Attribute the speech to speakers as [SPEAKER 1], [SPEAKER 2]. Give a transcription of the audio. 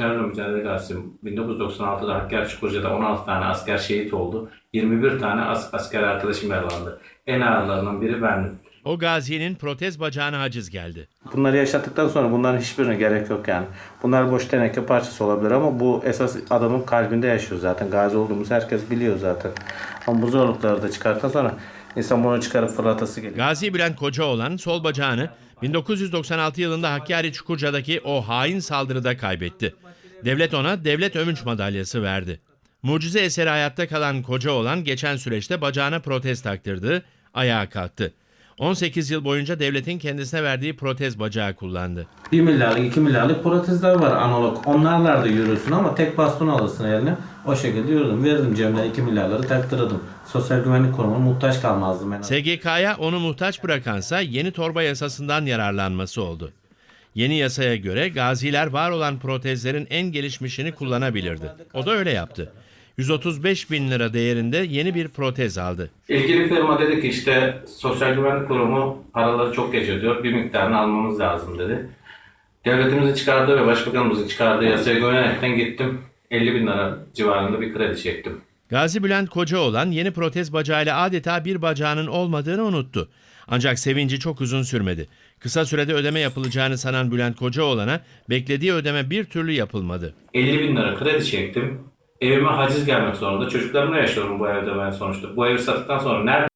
[SPEAKER 1] terörle mücadele gazetesi 1996'da Hakkari Çukurca'da 16 tane asker şehit oldu. 21 tane as- asker arkadaşım yaralandı. En ağırlarından biri bendim.
[SPEAKER 2] O gazinin protez bacağına haciz geldi.
[SPEAKER 1] Bunları yaşattıktan sonra bunların hiçbirine gerek yok yani. Bunlar boş teneke parçası olabilir ama bu esas adamın kalbinde yaşıyor zaten. Gazi olduğumuz herkes biliyor zaten. Ama bu zorlukları da çıkarttıktan sonra insan bunu çıkarıp fırlatası geliyor.
[SPEAKER 2] Gazi Bülent Kocaoğlan sol bacağını 1996 yılında Hakkari Çukurca'daki o hain saldırıda kaybetti. Devlet ona Devlet Övünç Madalyası verdi. Mucize eseri hayatta kalan Kocaoğlan geçen süreçte bacağına protez taktırdı, ayağa kalktı. 18 yıl boyunca devletin kendisine verdiği protez bacağı kullandı.
[SPEAKER 1] 1 milyarlık 2 milyarlık protezler var analog. Onlarla da yürürsün ama tek baston alırsın eline. O şekilde yürüdüm. Verdim cebimden 2 milyarları taktırdım. Sosyal güvenlik kurumuna muhtaç kalmazdım en.
[SPEAKER 2] SGK'ya onu muhtaç bırakansa yeni torba yasasından yararlanması oldu. Yeni yasaya göre gaziler var olan protezlerin en gelişmişini kullanabilirdi. O da öyle yaptı. 135 bin lira değerinde yeni bir protez aldı.
[SPEAKER 1] İlgili firma dedi ki işte Sosyal Güvenlik Kurumu paraları çok geç ödüyor. Bir miktarını almamız lazım dedi. Devletimizin çıkardığı ve başbakanımızın çıkardığı yasaya güvenerekten gittim. 50 bin lira civarında bir kredi çektim.
[SPEAKER 2] Gazi Bülent Kocaoğlan yeni protez bacağıyla adeta bir bacağının olmadığını unuttu. Ancak sevinci çok uzun sürmedi. Kısa sürede ödeme yapılacağını sanan Bülent Kocaoğlan'a beklediği ödeme bir türlü yapılmadı.
[SPEAKER 1] 50 bin lira kredi çektim. Evime haciz gelmek zorunda. Çocuklarımla yaşıyorum bu evde ben sonuçta. Bu evi sattıktan sonra nerede